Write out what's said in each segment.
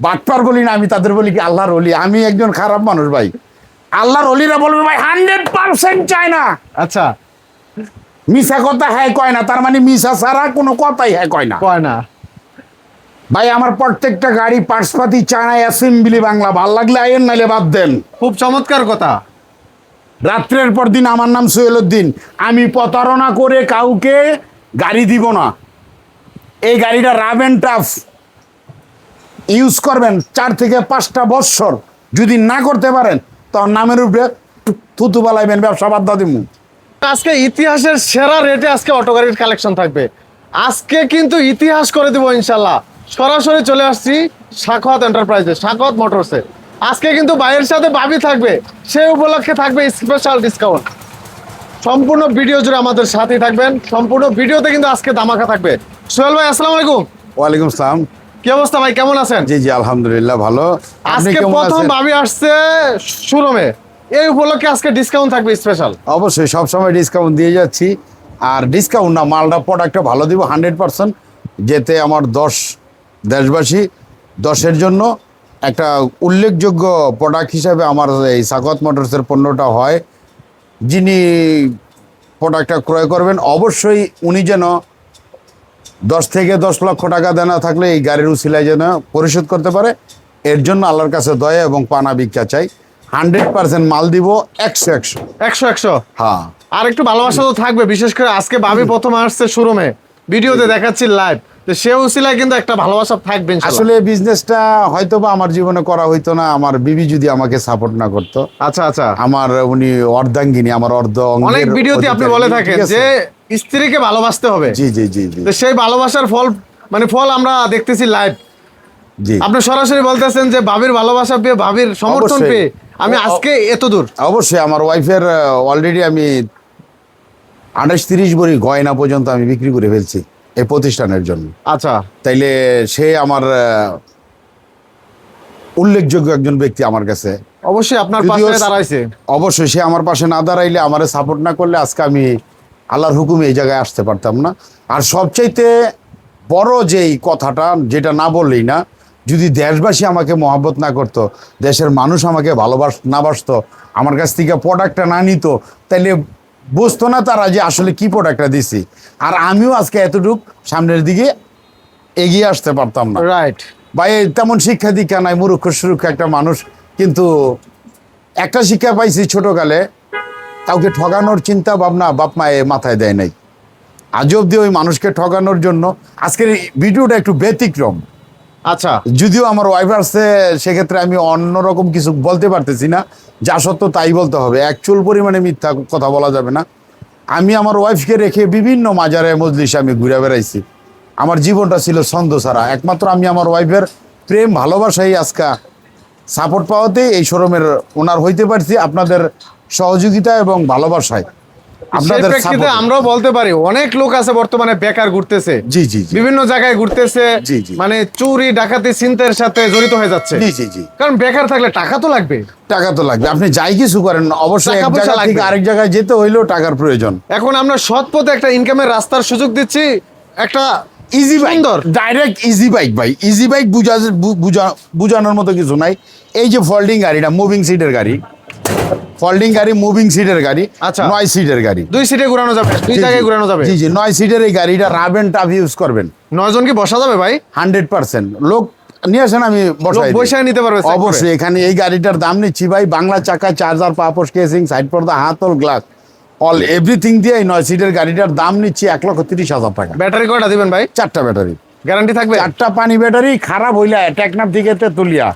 বাটপার বলি না আমি তাদের বলি কি আল্লাহর অলি আমি একজন খারাপ মানুষ ভাই। আল্লাহর অলিরা বলবে ভাই হান্ড্রেড পার্সেন্ট চায় না। আচ্ছা। মিশা কথা হ্যাঁ কয় না তার মানে মিশা ছাড়া কোনো কথাই হ্যাঁ কয় না। কয় না। ভাই আমার প্রত্যেকটা গাড়ি পার্সপাতি চায়না অ্যাসেম্বলি বাংলা ভালো লাগলে আইন নাইলে বাদ দেন। খুব চমৎকার কথা। রাত্রের পর দিন আমার নাম সোহেলুদ্দিন আমি প্রতারণা করে কাউকে গাড়ি দিব না। এই গাড়িটা রাব অ্যান্ড টাফ। ইউজ করবেন চার থেকে পাঁচটা বৎসর যদি না করতে পারেন তখন নামের উপরে থুতু বালাইবেন ব্যবসা বাদ দিমু। আজকে ইতিহাসের সেরা রেটে আজকে অটো গাড়ির কালেকশন থাকবে। আজকে কিন্তু ইতিহাস করে দেবো ইনশাল্লাহ সরাসরি চলে আসছি সাখওয়াত এন্টারপ্রাইজে সাখওয়াত মোটরসে আজকে কিন্তু বাইরের সাথে বাবি থাকবে। সে উপলক্ষে থাকবে স্পেশাল ডিসকাউন্ট সম্পূর্ণ ভিডিও জুড়ে আমাদের সাথেই থাকবেন। সম্পূর্ণ ভিডিওতে কিন্তু আজকে দামাকা থাকবে। সোহেল ভাই আসসালামু আলাইকুম। ওয়ালাইকুম আসসালাম কি অবস্থা ভাই? কেমন আছেন? জি জি আলহামদুলিল্লাহ ভালো। আজকে প্রথম? ভাবি আসছে শোরুমে। এই উপলক্ষে আজকে ডিসকাউন্ট থাকবে স্পেশাল অবশ্যই সবসময় ডিসকাউন্ট দিয়ে যাচ্ছি। আর ডিসকাউন্ট না মালটা প্রোডাক্টটা ভালো দিব হান্ড্রেড পার্সেন্ট যেতে আমার দশ দেশবাসী দশের জন্য একটা উল্লেখযোগ্য প্রোডাক্ট হিসাবে আমার এই সাকত মোটরসের পণ্যটা হয়। যিনি প্রোডাক্টটা ক্রয় করবেন অবশ্যই উনি যেন দশ থেকে দশ লক্ষ টাকা দেনা থাকলে এই গাড়ির উসিলায় যেন পরিশোধ করতে পারে। এর জন্য আল্লাহর কাছে দয়া এবং পানা ভিক্ষা চাই। হান্ড্রেড পার্সেন্ট মাল দিব একশো একশো। একশো একশো? হ্যাঁ। আর একটু ভালোবাসা তো থাকবে বিশেষ করে আজকে ভাবি প্রথম আসছে শোরুমে। ভিডিওতে দেখাচ্ছি লাইভ তো সে উসিলায় কিন্তু একটা ভালোবাসা থাকবে আসলে বিজনেসটা হয়তো বা আমার জীবনে করা হইতো না আমার বিবি যদি আমাকে সাপোর্ট না করতো। আচ্ছা আচ্ছা। আমার উনি অর্ধাঙ্গিনী আমার অর্ধ অনেক ভিডিওতে আপনি বলে থাকেন যে স্ত্রীকে ভালোবাসতে হবে। জি জি জি জি। তো সেই ভালোবাসার ফল মানে ফল আমরা দেখতেছি লাইভ জি। আপনি সরাসরি বলতেছেন যে ভাবির ভালোবাসা পেয়ে ভাবির সমর্থন পেয়ে আমি আজকে এত দূর। অবশ্যই আমার ওয়াইফের অলরেডি আমি আঠাশ তিরিশ বড়ি গয়না পর্যন্ত আমি বিক্রি করে ফেলছি এই প্রতিষ্ঠানের জন্য। আচ্ছা। তাইলে সে আমার উল্লেখযোগ্য একজন ব্যক্তি আমার কাছে। অবশ্যই আপনার পাশে দাঁড়াইছে। অবশ্যই সে আমার পাশে না দাঁড়াইলে আমারে সাপোর্ট না করলে আজকে আমি আল্লাহর হুকুমে এই জায়গায় আসতে পারতাম না। আর সবচাইতে বড় যেই কথাটা যেটা না বললেই না যদি দেশবাসী আমাকে মহাব্বত না করতো দেশের মানুষ আমাকে ভালোবাস না বাসতো আমার কাছ থেকে প্রোডাক্টটা না নিত তাইলে বুঝতো না তারা যে আসলে কি প্রোডাক্টটা দিছি। আর আমিও আজকে এতটুক সামনের দিকে এগিয়ে আসতে পারতাম না। রাইট ভাই তেমন শিক্ষা দীক্ষা নাই মূর্খ সুরক্ষা একটা মানুষ কিন্তু একটা শিক্ষা পাইছি ছোটকালে কাউকে ঠগানোর চিন্তা ভাবনা বাপ মায়ে মাথায় দেয় নাই। আজ অব্দি ওই মানুষকে ঠগানোর জন্য আজকের ভিডিওটা একটু ব্যতিক্রম। আচ্ছা। যদিও আমার ওয়াইফ আসছে সেক্ষেত্রে আমি অন্যরকম কিছু বলতে পারতেছি না। যা সত্য তাই বলতে হবে। অ্যাকচুয়াল পরিমাণে মিথ্যা কথা বলা যাবে না। আমি আমার ওয়াইফকে রেখে বিভিন্ন মাজারে মজলিসে আমি ঘুরে বেড়াইছি। আমার জীবনটা ছিল ছন্দ ছাড়া। একমাত্র আমি আমার ওয়াইফের প্রেম ভালোবাসাই আজকা সাপোর্ট পাওয়াতেই এই শোরুমের ওনার হইতে পারছি। আপনাদের সহযোগিতা এবং ভালোবাসায়। আপনাদের প্রেক্ষিতে আমরাও বলতে পারি অনেক লোক আছে বর্তমানে বেকার ঘুরতেছে। জি জি বিভিন্ন জায়গায় ঘুরতেছে জি, জি। মানে চুরি ডাকাতি চিন্তার সাথে জড়িত হয়ে যাচ্ছে। জি জি জি। কারণ বেকার থাকলে টাকা তো লাগবে। টাকা তো লাগবে। আপনি যাই কিছু করেন অবশ্যই এক জায়গা থেকে আরেক জায়গায় যেতে হইলেও টাকার প্রয়োজন। এখন আমরা সৎ পথে একটা ইনকামের রাস্তার সুযোগ দিচ্ছি একটা easy bike direct easy bike ভাই। ইজি বাইক বুঝা- বুঝানোর মতো কিছু নাই। এই যে ফোল্ডিং গাড়িটা মুভিং সিটের গাড়ি। ফোল্ডিং গাড়ি মুভিং সিটের গাড়ি আচ্ছা। নয় সিটের গাড়ি। দুই সিটে ঘুরানো যাবে দুই। জায়গায় ঘুরানো যাবে? জি জি নয় সিটের এই গাড়িটা রাব অ্যান্ড টাফ ইউজ করবেন। নয় জন কি বসা যাবে ভাই? Hundred percent. লোক নিয়ে আসেন আমি বসায় নিতে পারবে অবশ্যই এখানে এই গাড়িটার দাম নিচ্ছি ভাই বাংলা চাকা চার্জার পাপোশ কেসিং সাইড পর্দা হাতল গ্লাস অল এভরিথিং দিয়ে এই নয় সিটের গাড়িটার দাম নিচ্ছি এক লক্ষ তিরিশ হাজার টাকা। ব্যাটারি কয়টা দিবেন ভাই? চারটা ব্যাটারি। গ্যারান্টি থাকবে? চারটা পানি ব্যাটারি খারাপ হইলে টেকনাফ থেকে তেতুলিয়া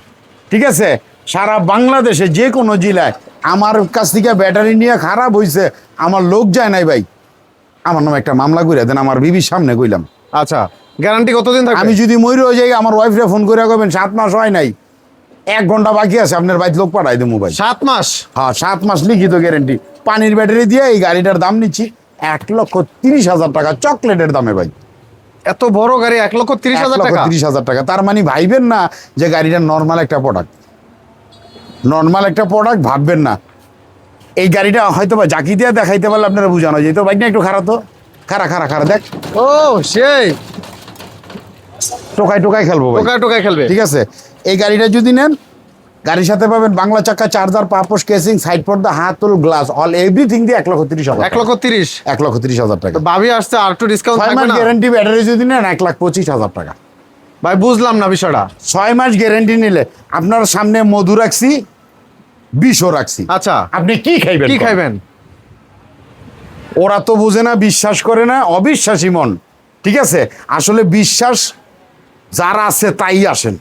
ঠিক আছে? সারা বাংলাদেশে যে কোনো জেলায় আমার কাছ থেকে ব্যাটারি নিয়ে খারাপ হইছে আমার লোক যায় নাই ভাই। আমার নামে একটা মামলা করে দেন আমার বিবির সামনে কইলাম। আচ্ছা গ্যারান্টি কতদিন থাকবে? আমি যদি ময়ূর হয়ে যাই আমার ওয়াইফরে ফোন করে কবেন সাত মাস হয় নাই। এক ঘণ্টা বাকি আছে আপনার বাড়িতে লোক পাঠাই দেবো ভাই। সাত মাস? হ্যাঁ সাত মাস লিখিত গ্যারেন্টি পানির ব্যাটারি দিয়ে এই গাড়িটার দাম নিচ্ছি এক লক্ষ তিরিশ হাজার টাকা চকলেটের দামে ভাই। এত বড় গাড়ি এক লক্ষ তিরিশ হাজার টাকা? তিরিশ হাজার টাকা। তার মানে ভাইবেন না যে গাড়িটা নর্মাল একটা প্রোডাক্ট নর্মাল একটা প্রোডাক্ট ভাববেন না। এই গাড়িটা হয়তো বা জাকি দিয়ে দেখাইতে পারলে আপনারা বুঝানো যেত বাইক না একটু খারাপ তো। খারা খারা খারা দেখ। ও সেই। টোকায় টোকায় খেলব ভাই টোকায় টোকায় খেলবে। ঠিক আছে। এই গাড়িটা যদি নেন গাড়ির সাথে পাবেন বাংলা চাকা চার্জার পাপোশ কেসিং সাইড পর্দা হাতুল গ্লাস অল এভরিথিং দিয়ে এক লক্ষ তিরিশ হাজার এক লক্ষ তিরিশ। এক লক্ষ তিরিশ হাজার টাকা। ভাবি আসছে আর একটু ডিসকাউন্ট গ্যারান্টি ব্যাটারি যদি নেন এক লাখ পঁচিশ হাজার টাকা। ভাই বুঝলাম না বিষয়টা। ছয় মাস গ্যারান্টি নিলে আপনার সামনে মধু রাখছি বিষও রাখছি। আচ্ছা। আপনি কি খাইবেন কি খাইবেন? ওরা তো বুঝে না বিশ্বাস করে না অবিশ্বাসী মন। ঠিক আছে? আসলে বিশ্বাস যারা আছে তাই আসেন।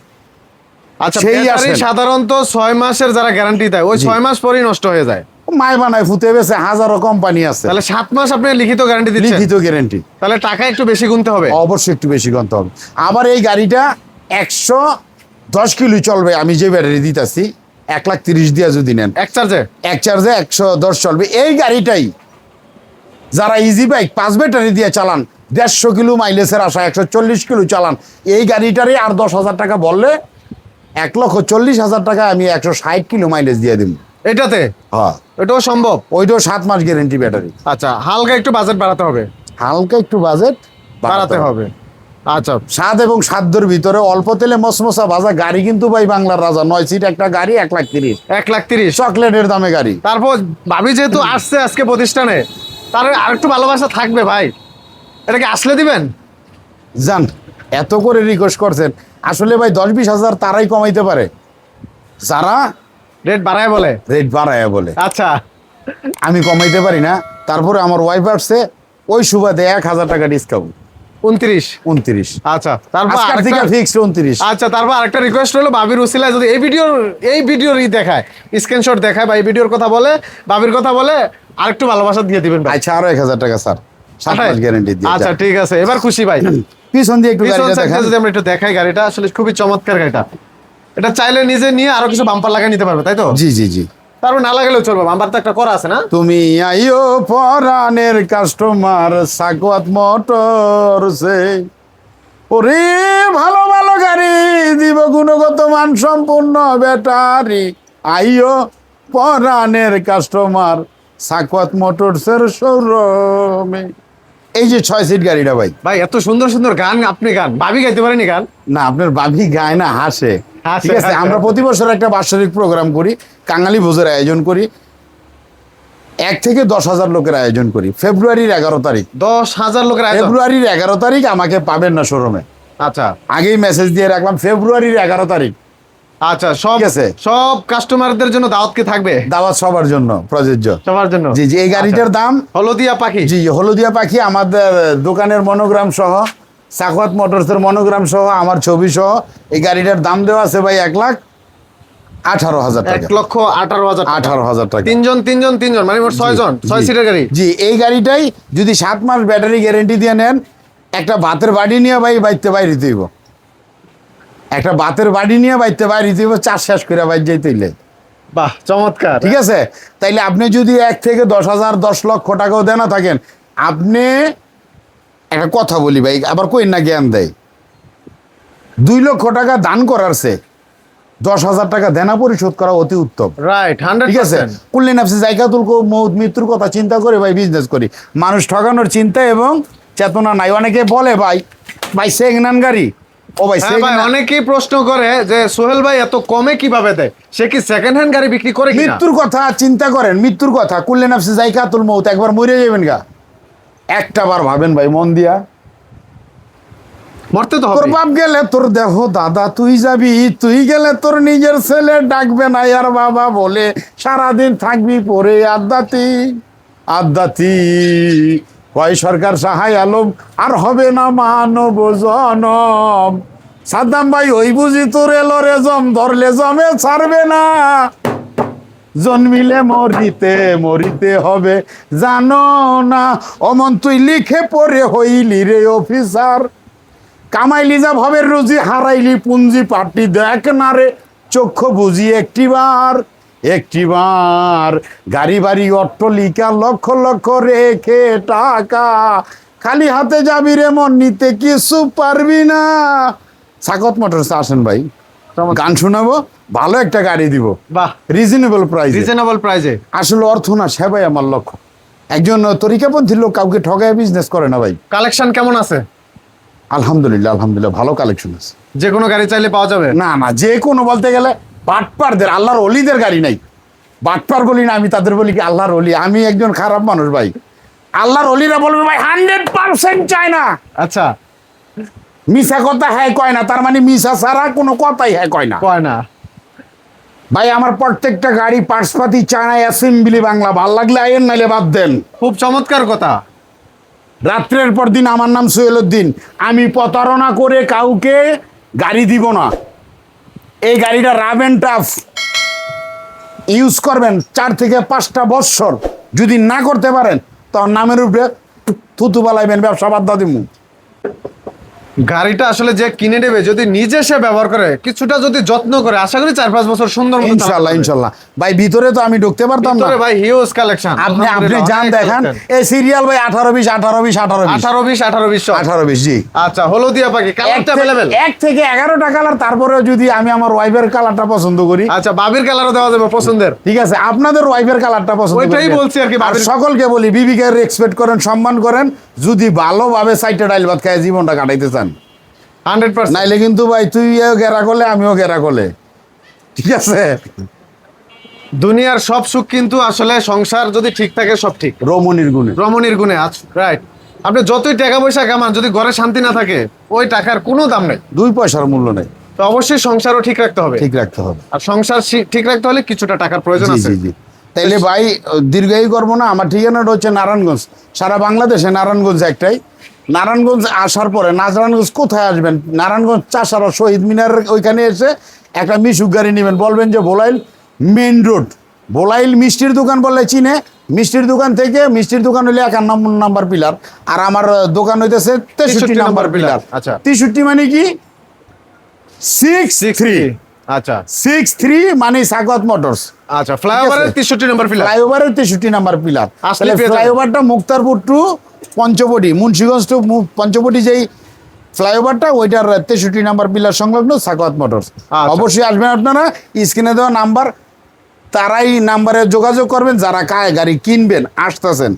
আচ্ছা সেই। সাধারণত ছয় মাসের যারা গ্যারান্টি দেয় ওই ছয় মাস পরেই নষ্ট হয়ে যায়। মায় বানায় ফুতে বেছে হাজারো কোম্পানি আছে। তাহলে সাত মাস আপনি লিখিত গ্যারান্টি দিচ্ছেন? লিখিত গ্যারেন্টি তাহলে টাকা একটু বেশি গুনতে হবে? অবশ্যই একটু বেশি গন্ত হবে। আবার এই গাড়িটা একশো দশ কিলো চলবে আমি যে ব্যাটারি দিতেছি এক লাখ তিরিশ দিয়া যদি নেন। এক চার্জে এক চার্জে একশো দশ চলবে। এই গাড়িটাই যারা ইজি বাইক পাঁচ ব্যাটারি দিয়ে চালান দেড়শো কিলো মাইলেজের আশা একশো চল্লিশ কিলো চালান এই গাড়িটারই আর দশ হাজার টাকা বললে এক লক্ষ চল্লিশ হাজার টাকা আমি একশো ষাট কিলো মাইলেজ দিয়ে দিব। এটাতে? হ্যাঁ। এটাও সম্ভব? ওইটাও সাত মাস গ্যারেন্টি ব্যাটারি আচ্ছা হালকা একটু বাজেট বাড়াতে হবে। হালকা একটু বাজেট বাড়াতে হবে। আচ্ছা। স্বাদ এবং সাধ্যর ভিতরে অল্প তেলে মসমসা ভাজা গাড়ি কিন্তু ভাই বাংলার রাজা। নয় সিট একটা গাড়ি এক লাখ তিরিশ। এক লাখ তিরিশ। চকলেটের দামে গাড়ি। তারপর ভাবি যেহেতু আসছে আজকে প্রতিষ্ঠানে তার আর একটু ভালোবাসা থাকবে ভাই। এটাকে আসলে দিবেন? জান এত করে রিকোয়েস্ট করছেন। আসলে ভাই দশ বিশ হাজার তারাই কমাইতে পারে। যারা রেট বাড়ায় বলে? রেট বাড়ায় বলে। আচ্ছা। আমি কমাইতে পারি না তারপরে আমার ওয়াইফ আসছে ওই সুবাদে এক হাজার টাকা ডিসকাউন্ট উনত্রিশ? উনত্রিশ। আচ্ছা তারপর আজকের ফিক্সড উনত্রিশ। আচ্ছা তারপর আরেকটা রিকোয়েস্ট হলো বাবির উসিলায় যদি এই ভিডিওর দেখায় স্ক্রিনশট দেখায় বা এই ভিডিওর কথা বলে বাবির কথা বলে আরেকটু ভালোবাসা দিয়ে দিবেন ভাই। আচ্ছা আরও এক হাজার টাকা স্যার। সাত মাস গ্যারেন্টি দিয়ে আচ্ছা ঠিক আছে এবার খুশি ভাই। পিছন দিয়ে একটু গাড়িটা আমরা একটু দেখাই গাড়িটা আসলে খুবই চমৎকার গাড়িটা। এটা চাইলে নিজে নিয়ে আরও কিছু বাম্পার লাগিয়ে নিতে পারবে তাই তো? জি জি জি। তারপর না লাগালেও চলবে বাম্পার তো একটা করা আছে না? তুমি আইও পরানের কাস্টমার সাকওয়াত মোটরসে ওরে ভালো ভালো গাড়ি দিব গুণগত মান সম্পূর্ণ ব্যাটারি। আইও পরানের কাস্টমার সাকওয়াত মোটরসের শোরুমে এই যে ছয় সিট গাড়িটা ভাই। ভাই এত সুন্দর সুন্দর গান আপনি গান। ভাবি গাইতে পারেনি গান? না আপনার বাবি গায় না হাসে, ঠিক আছে আমরা প্রতি বছর একটা বাৎসরিক প্রোগ্রাম করি কাঙালি ভোজের আয়োজন করি। এক থেকে দশ হাজার লোকের আয়োজন করি ফেব্রুয়ারির এগারো তারিখ। দশ হাজার লোকের ফেব্রুয়ারির এগারো তারিখ আমাকে পাবেন না শোরুমে আচ্ছা। আগেই মেসেজ দিয়ে রাখলাম ফেব্রুয়ারির এগারো তারিখ। আচ্ছা সব আছে। সব কাস্টমারদের জন্য দাওয়াত কি থাকবে? দাওয়াত সবার জন্য প্রযোজ্য। সবার জন্য? জি জি এই গাড়িটার দাম? হলদিয়া পাখি? জি হলদিয়া পাখি আমাদের দোকানের মনোগ্রাম সহ সাকওয়াত মোটরসের মনোগ্রাম সহ আমার ছবি সহ এই গাড়িটার দাম দেওয়া আছে ভাই এক লাখ আঠারো হাজার এক লক্ষ আঠারো হাজার আঠারো হাজার টাকা। তিনজন তিনজন তিনজন মানে মোট ছয় জন ছয় সিটের গাড়ি। জি এই গাড়িটাই যদি সাত মাস ব্যাটারি গ্যারেন্টি দিয়ে নেন একটা ভাতের বাড়ি নিয়ে ভাই বাইতে বাইরে দিব। একটা ভাতের বাড়ি নিয়ে বাইতে বাইরে দিব চাষ শেষ করে বাইর যাইতেইলে বাহ চমৎকার। ঠিক আছে? তাইলে আপনি যদি এক থেকে দশ হাজার দশ লক্ষ টাকাও দেনা থাকেন আপনি একটা কথা বলি ভাই আবার কই না জ্ঞান দেয়। দুই লক্ষ টাকা দান করারছে দশ হাজার টাকা দেনা পরিশোধ করা অতি উত্তম। রাইট ঠিক আছে? কুল্লি নাফসি জায়গাতুল মৌত মৃত্যুর কথা চিন্তা করে ভাই বিজনেস করি। মানুষ ঠকানোর চিন্তা এবং চেতনা নাই। অনেকে বলে ভাই ভাই সেগনান গাড়ি। ও ভাই হ্যাঁ ভাই অনেকেই প্রশ্ন করে যে সোহেল ভাই এত কমে কীভাবে দেয়? সে কি সেকেন্ড হ্যান্ড গাড়ি বিক্রি করে মৃত্যুর কথা চিন্তা করেন মৃত্যুর কথা। কুল্লি নাফসি জায়গাতুল মৌত একবার মরে যাবেন গা। একটা বার ভাবেন ভাই মন দিয়া। মরতে তো তোর বাপ গেলে তোর দেহ দাদা তুই যাবি তুই গেলে তোর নিজের ছেলে ডাকবে না আর বাবা বলে সারাদিন থাকবি পরে আদাতি আদাতি কয় সরকার সাহায় আলম আর হবে না মানব জনম। সাদ্দাম ভাই ওই বুঝি তোর এলো রে জম ধরলে জমে ছাড়বে না। জন্মিলে মরিতে মরিতে হবে। জানো না, অমন তুই লিখে পড়ে হইলি রে অফিসার। কামাইলি যা ভবের রুজি, হারাইলি পুঞ্জি পাটি। দেখ না রে, চক্ষু বুঝি একটিবার একটিবার। গাড়ি, বাড়ি, অট্টলিকা লক্ষ লক্ষ রেখে টাকা। খালি হাতে যাবি রে মন নিতে কিছু পারবি না। সাকত মোটরস আসেন ভাই। গান শোনাবো ভালো একটা গাড়ি দিব। বাহ। রিজনেবল প্রাইস রিজনেবল প্রাইজে আসলে অর্থ না সেবাই আমার লক্ষ্য। একজন তরিকাপন্থী লোক কাউকে ঠগায় বিজনেস করে না ভাই। কালেকশন কেমন আছে? আলহামদুলিল্লাহ আলহামদুলিল্লাহ ভালো কালেকশন আছে। যে কোনো গাড়ি চাইলে পাওয়া যাবে? না না যে কোনো বলতে গেলে বাটপারদের আল্লাহর অলিদের গাড়ি নাই। বাটপার বলি না আমি তাদের বলি কি আল্লাহর অলি? আমি একজন খারাপ মানুষ ভাই। আল্লাহর অলিরা বলবে ভাই হান্ড্রেড পার্সেন্ট চায় না আচ্ছা। মিশা কথা হ্যাঁ কয় না তার মানে মিশা ছাড়া কোনো কথাই হ্যাঁ কয় না। কয় না। ভাই আমার প্রত্যেকটা গাড়ি পার্সপাতি চায়না অ্যাসেম্বলি বাংলা ভালো লাগলে আইন নাইলে বাদ দেন। খুব চমৎকার কথা। রাত্রের পর দিন আমার নাম সোহেলুদ্দিন আমি প্রতারণা করে কাউকে গাড়ি দিব না। এই গাড়িটা রাব অ্যান্ড টাফ ইউজ করবেন চার থেকে পাঁচটা বৎসর যদি না করতে পারেন তখন নামের উপরে থুতু পালাইবেন ব্যবসা বাদ দিমু। গাড়িটা আসলে যে কিনে নেবে যদি নিজে সে ব্যবহার করে কিছুটা যদি যত্ন করে আশা করি চার পাঁচ বছর সুন্দর ইনশাল্লাহ ইনশাল্লাহ। ভাই ভিতরে তো আমি ঢুকতে পারতাম না। ভাই হিউজ কালেকশন আপনি আপনি যান দেখান। এই সিরিয়াল ভাই আঠারো বিশ আঠারো বিশ আঠারো বিশ। আঠারো বিশ আঠারো বিশ সব। আঠারো বিশ জি। আচ্ছা হলুদিয়া পাখি কালারটা অ্যাভেলেবেল এক থেকে এগারোটা কালার তারপরেও যদি আমি আমার ওয়াইফের কালারটা পছন্দ করি। আচ্ছা বাবির কালারও দেওয়া যাবে পছন্দের? ঠিক আছে আপনাদের ওয়াইফের কালারটা পছন্দ ওইটাই বলছি আর কি, আর সকলকে বলি বিবিকে রেসপেক্ট করেন সম্মান করেন। যদি ভালোভাবে সাইটে ডাইল ভাত খায় জীবনটা কাটাইতে চান হান্ড্রেড পার্সেন্ট। নাইলে কিন্তু ভাই তুইও গেরা করলে আমিও গেরা করলে। ঠিক আছে? দুনিয়ার সব সুখ কিন্তু আসলে সংসার যদি ঠিক থাকে সব ঠিক। রমণীর গুণে। রমণীর গুণে আজ রাইট আপনি যতই টাকা পয়সা কামান যদি ঘরে শান্তি না থাকে ওই টাকার কোনো দাম নেই। দুই পয়সার মূল্য নেই। তো অবশ্যই সংসারও ঠিক রাখতে হবে। ঠিক রাখতে হবে। আর সংসার ঠিক রাখতে হলে কিছুটা টাকার প্রয়োজন আছে। তাইলে ভাই দীর্ঘায়ী করব না আমার ঠিকানাটা হচ্ছে নারায়ণগঞ্জ। সারা বাংলাদেশে নারায়ণগঞ্জ একটাই। নারায়ণগঞ্জ আসার পরে নারায়ণগঞ্জ কোথায় আসবেন? নারায়ণগঞ্জ চাষারা শহীদ মিনার ওইখানে এসে একটা মিশুক গাড়ি নেবেন। বলবেন যে বোলাইল মেন রোড। বোলাইল মিষ্টির দোকান বললে চিনে। মিষ্টির দোকান থেকে মিষ্টির দোকান হলে একান্ন নাম্বার পিলার। আর আমার দোকান হইতেছে তেষট্টি নাম্বার পিলার। আচ্ছা। তেষট্টি মানে কি? সিক্স থ্রি আচ্ছা। সিক্স থ্রি মানে সাকত মোটরস। আচ্ছা ফ্লাইওভারের তেষট্টি নম্বর ফিলার ফ্লাইওভারের তেষট্টি নাম্বার পিলার আসলে। ফ্লাইওভারটা মুক্তারপুর টু পঞ্চবটি মুন্সিগঞ্জ টু পঞ্চবটি যেই ফ্লাইওভারটা ওইটার তেষট্টি নাম্বার পিলার সংলগ্ন সাকওয়াত মোটরস। আচ্ছা। অবশ্যই আসবেন আপনারা স্ক্রিনে দেওয়া নাম্বার তারাই নাম্বারে যোগাযোগ করবেন যারা কায় গাড়ি কিনবেন আসতেছেন।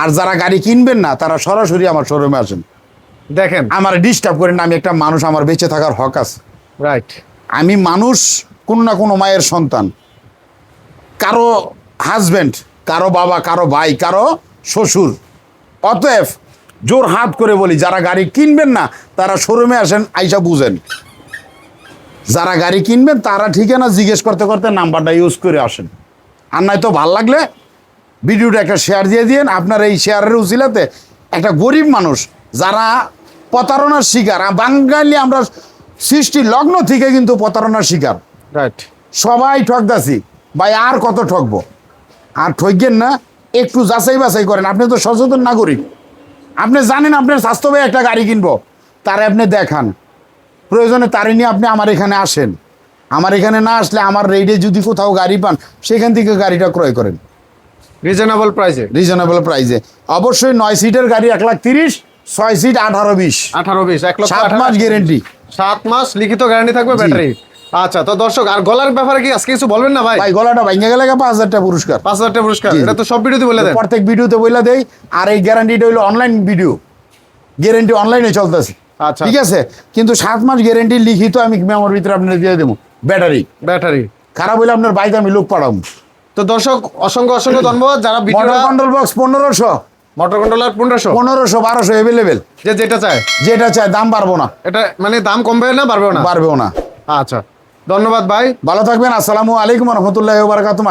আর যারা গাড়ি কিনবেন না তারা সরাসরি আমার শোরুমে আসেন। দেখেন। আমার ডিস্টার্ব করেন আমি একটা মানুষ আমার বেঁচে থাকার হক আছে। রাইট আমি মানুষ, কোনো না কোনো মায়ের সন্তান। কারও হাজব্যান্ড কারও বাবা, কারও ভাই, কারও শ্বশুর। অতএব জোর হাত করে বলি, যারা গাড়ি কিনবেন না, তারা শোরুমে আসেন, আইসা বুঝেন। যারা গাড়ি কিনবেন, তারা ঠিকানা জিজ্ঞেস করতে করতে নাম্বারটা ইউজ করে আসেন। আর নাই তো ভালো লাগলে ভিডিওটা একটা শেয়ার দিয়ে দিন আপনার এই শেয়ারের উচিলাতে একটা গরিব মানুষ, যারা প্রতারণার শিকার বাঙালি আমরা সৃষ্টি লগ্ন থেকে কিন্তু প্রতারণার শিকার। রাইট সবাই ঠকদাছি ভাই আর কত ঠকবো আর ঠকবেন না একটু যাচাই বাছাই করেন। আপনি তো সচেতন নাগরিক। আপনি জানেন আপনার স্বাস্থ্যবাহী একটা গাড়ি কিনবো। তারে আপনি দেখান। প্রয়োজনে তারে নিয়ে আপনি আমার এখানে আসেন। আমার এখানে না আসলে আমার রেডে যদি কোথাও গাড়ি পান সেখান থেকে গাড়িটা ক্রয় করেন। রিজনেবল প্রাইসে রিজনেবল প্রাইসে অবশ্যই নয় সিটের গাড়ি এক লাখ তিরিশ ছয় সিট আঠারো বিশ। আঠারো বিশ এক লক্ষ সাত মাস গ্যারেন্টি সাত মাস লিখিত গ্যারান্টি থাকবে ব্যাটারি আচ্ছা তো দর্শক আর গলার ব্যাপারে কি আজকে কিছু বলবেন না ভাই? ভাই গলাটা ভাঙে গেলে পাঁচ হাজার টাকা পুরস্কার। পাঁচ হাজার টাকা পুরস্কার। এটা তো সব ভিডিওতে বলে দেন। প্রত্যেক ভিডিওতে বইলা দেই। আর এই গ্যারান্টিটা হইল অনলাইন ভিডিও গ্যারান্টি অনলাইনে চলতেছে। আচ্ছা। ঠিক আছে? কিন্তু সাত মাস গ্যারান্টি লিখিত আমি মেমোর ভিতরে আপনার দিয়ে দেবো। ব্যাটারি ব্যাটারি খারাপ হইলে আপনার বাইক আমি লোক পাঠাবো। তো দর্শক অসংখ্য অসংখ্য ধন্যবাদ। যারা মোটর কন্ট্রোল বক্স পনেরোশো। মোটর কন্ট্রোলার পনেরোশো? পনেরোশো বারোশো অ্যাভেলেবেল যে যেটা চায়? যেটা চায় দাম পারব না। এটা মানে দাম কমবে না বাড়বেও না? পারবেও না। আচ্ছা ধন্যবাদ ভাই। ভালো থাকবেন আসসালামু আলাইকুম রহমতুল্লাহ বারকাতুম